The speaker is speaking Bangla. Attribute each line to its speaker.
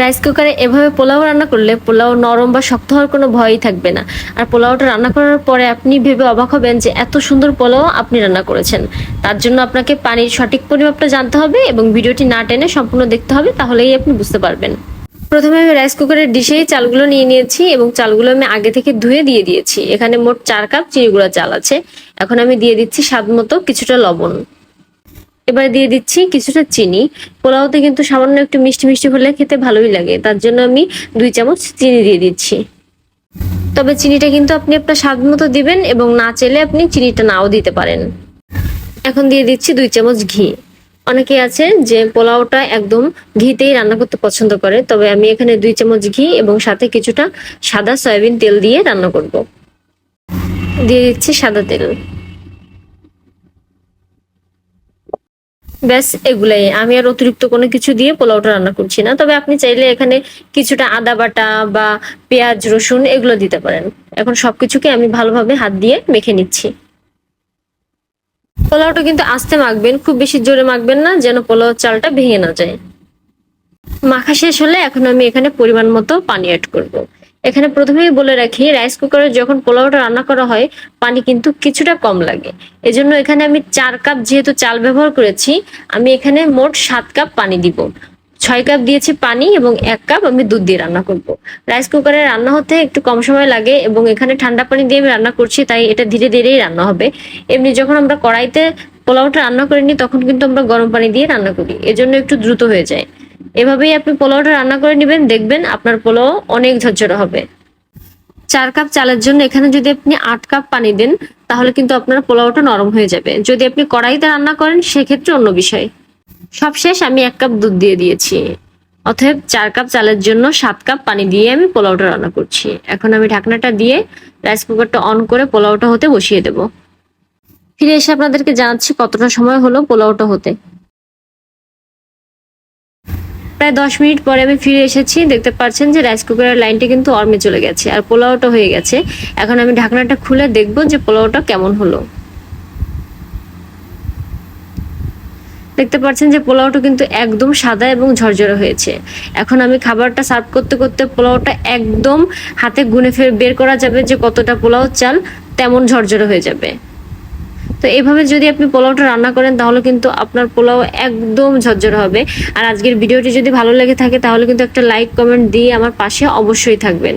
Speaker 1: রাইস কুকারে এভাবে পোলাও রান্না করলে পোলাও নরম বা শক্ত হওয়ার কোনো ভয়ই থাকবে না। আর পোলাওটা রান্না করার পরে আপনি ভেবে অবাক হবেন যে এত সুন্দর পোলাও আপনি রান্না করেছেন। তার জন্য আপনাকে পানির সঠিক পরিমাপটা জানতে হবে এবং ভিডিওটি না টেনে সম্পূর্ণ দেখতে হবে, তাহলেই আপনি বুঝতে পারবেন। প্রথমে আমি রাইস কুকারের ডিশেই চালগুলো নিয়ে নিয়েছি এবং চালগুলো আমি আগে থেকে ধুয়ে দিয়ে দিয়েছি। এখানে মোট চার কাপ চিনি গুঁড়া চাল আছে। এখন আমি দিয়ে দিচ্ছি স্বাদ মতো কিছুটা লবণ। এবার দিয়ে দিচ্ছি কিছুটা চিনি। পোলাওতে কিন্তু সামান্য একটু মিষ্টি মিষ্টি হলে খেতে ভালোই লাগে। তার জন্য আমি দুই চামচ চিনি দিয়ে দিচ্ছি। তবে চিনিটা কিন্তু আপনি আপনার স্বাদ মতো দিবেন এবং না চাইলে আপনি চিনিটা নাও দিতে পারেন। এখন দিয়ে দিচ্ছি দুই চামচ ঘি। অনেকে আছে যে পোলাওটা একদম ঘিতেই রান্না করতে পছন্দ করে, তবে আমি এখানে দুই চামচ ঘি এবং সাথে কিছুটা সাদা সয়াবিন তেল দিয়ে রান্না করব। দিয়ে দিচ্ছি সাদা তেল। ব্যাস, এগুলাই। আমি আর অতিরিক্ত কোনো কিছু দিয়ে পোলাওটা রান্না করছি না। তবে আপনি চাইলে এখানে কিছুটা আদা বাটা বা পেঁয়াজ, রসুন এগুলো দিতে পারেন। এখন সবকিছুকে আমি ভালোভাবে হাত দিয়ে মেখে নিচ্ছি। পোলাওটা কিন্তু আস্তে মাখবেন, খুব বেশি জোরে মাখবেন না, যেন পোলাও চালটা ভেঙে না যায়। মাখা শেষ হলে এখন আমি এখানে পরিমাণ মতো পানি অ্যাড করব। এখানে প্রথমেই বলে রাখি রাইস কুকারে যখন পোলাওটা রান্না করা হয়, পানি কিন্তু কিছুটা কম লাগে। এজন্য এখানে আমি চার কাপ যেহেতু চাল ব্যবহার করেছি, আমি এখানে মোট সাত কাপ পানি দিব। ছয় কাপ দিয়েছি পানি এবং এক কাপ আমি দুধ দিয়ে রান্না করব। রাইস কুকারে রান্না হতে একটু কম সময় লাগে এবং এখানে ঠান্ডা পানি দিয়ে আমি রান্না করছি, তাই এটা ধীরে ধীরেই রান্না হবে। এমনি যখন আমরা কড়াইতে পোলাওটা রান্না করে নিই তখন কিন্তু আমরা গরম পানি দিয়ে রান্না করি। এজন্য একটু দ্রুত হয়ে যায়। এভাবেই আপনি পোলাওটা রান্না করে নেবেন, দেখবেন আপনার পোলাও অনেক ঝরঝরে হবে। চার কাপ চালের জন্য এখানে যদি আপনি আট কাপ পানি দেন, তাহলে কিন্তু আপনার পোলাওটা নরম হয়ে যাবে। যদি আপনি কড়াইতে রান্না করেন, সেক্ষেত্রে অন্য বিষয়। সবশেষ আমি এক কাপ দুধ দিয়ে দিয়েছি। অতএব চার কাপ চালের জন্য সাত কাপ পানি দিয়ে আমি পোলাওটা রান্না করছি। এখন আমি ঢাকনাটা দিয়ে রাইস কুকারটা অন করে পোলাওটা হতে বসিয়ে দেব। ফিরে এসে আপনাদেরকে জানাচ্ছি কতটা সময় হলো পোলাওটা হতে। প্রায় দশ মিনিট পরে আমি ফিরে এসেছি। দেখতে পাচ্ছেন যে রাইস কুকারের লাইনটা কিন্তু অর্মে চলে গেছে আর পোলাওটা হয়ে গেছে। এখন আমি ঢাকনাটা খুলে দেখব যে পোলাওটা কেমন হলো। দেখতে পাচ্ছেন যে পোলাওটা কিন্তু একদম সাদা এবং ঝরঝরে হয়েছে। এখন আমি খাবারটা সার্ভ করতে করতে পোলাওটা একদম হাতে গুনে ফের বের করা যাবে যে কতটা পোলাও চাল তেমন ঝরঝরে হয়ে যাবে। তো এইভাবে যদি আপনি পোলাওটা রান্না করেন, তাহলে কিন্তু আপনার পোলাও একদম ঝরঝর হবে। আর আজকের ভিডিওটি যদি ভালো লেগে থাকে, তাহলে কিন্তু একটা লাইক কমেন্ট দিয়ে আমার পাশে অবশ্যই থাকবেন।